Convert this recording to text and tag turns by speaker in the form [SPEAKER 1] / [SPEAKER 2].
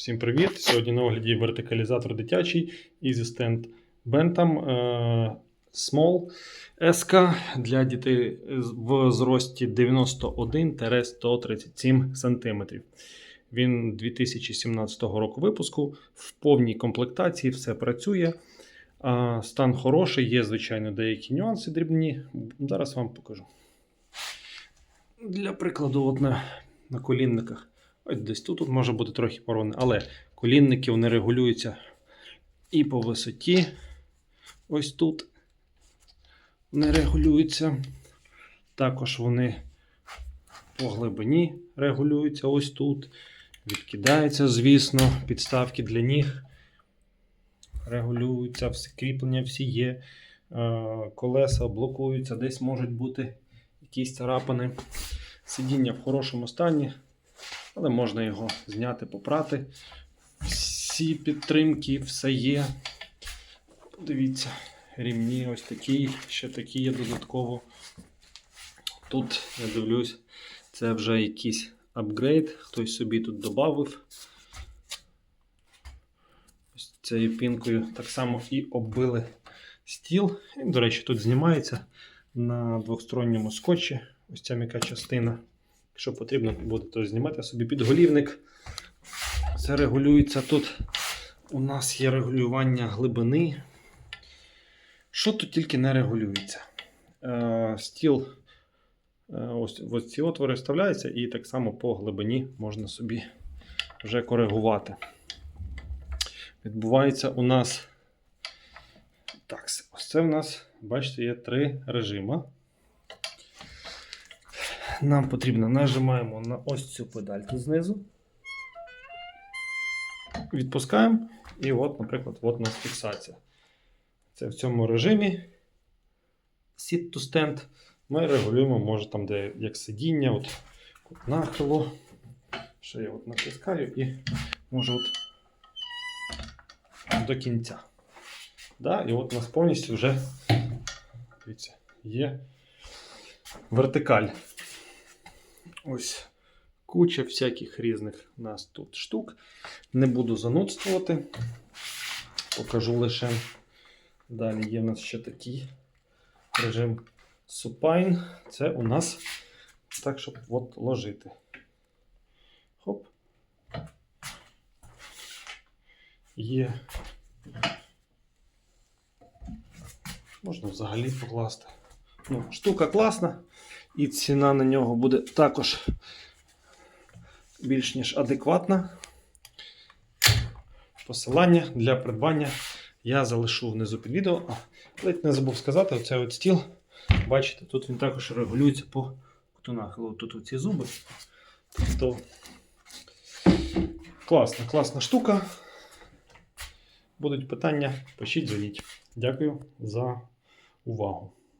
[SPEAKER 1] Всім привіт! Сьогодні на огляді вертикалізатор дитячий EasyStand Bentham е, Small SK для дітей в зрості 91-137 см. Він 2017 року випуску в повній комплектації, все працює. Стан хороший, є, звичайно, деякі нюанси дрібні. Зараз вам покажу. Для прикладу, от на, на колінниках. Ось десь тут, тут може бути трохи порване, але колінники вони регулюються і по висоті. Ось тут вони регулюються. Також вони по глибині регулюються ось тут. Відкидаються, звісно, підставки для ніг. Регулюються, всі кріплення всі є. Е, Колеса блокуються, десь можуть бути якісь царапини. Сидіння в хорошому стані, але можна його зняти, попрати. Всі підтримки, все є. Подивіться, рівні ось такі, ще такі є додатково. Тут, я дивлюсь, це вже якийсь апгрейд, хтось собі тут додав. Ось цією пінкою так само і оббили стіл. І, до речі, тут знімається на двосторонньому скотчі. Ось ця м'яка частина. Якщо потрібно, будете знімати собі підголівник. Це регулюється тут. У нас є регулювання глибини. Що тут тільки не регулюється? Е, стіл, е, ось, ось ці отвори вставляються, і так само по глибині можна собі вже коригувати. Відбувається у нас. Так, ось це у нас, бачите, є три режими. Нам потрібно нажимаємо на ось цю педаль тут знизу. Відпускаємо. І от, наприклад, от у нас фіксація. Це в цьому режимі Sit to stand. Ми регулюємо, може там, де як сидіння, от, нахилу. Ще я от натискаю і можу от до кінця. Да? І от у нас повністю вже дивіться, є вертикаль. Ось куча всяких різних у нас тут штук. Не буду занудствувати. Покажу лише. Далі є в нас ще такий режим supine. Це у нас так, щоб от ложити. Хоп. Є. Можна взагалі покласти. Ну, штука класна. І ціна на нього буде також більш ніж адекватна. Посилання для придбання я залишу внизу під відео. А, ледь не забув сказати, оцей от стіл. Бачите, тут він також регулюється по куту нахилу. Тут оці зуби. Тобто класна, класна штука. Будуть питання, пишіть, дзвоніть. Дякую за увагу.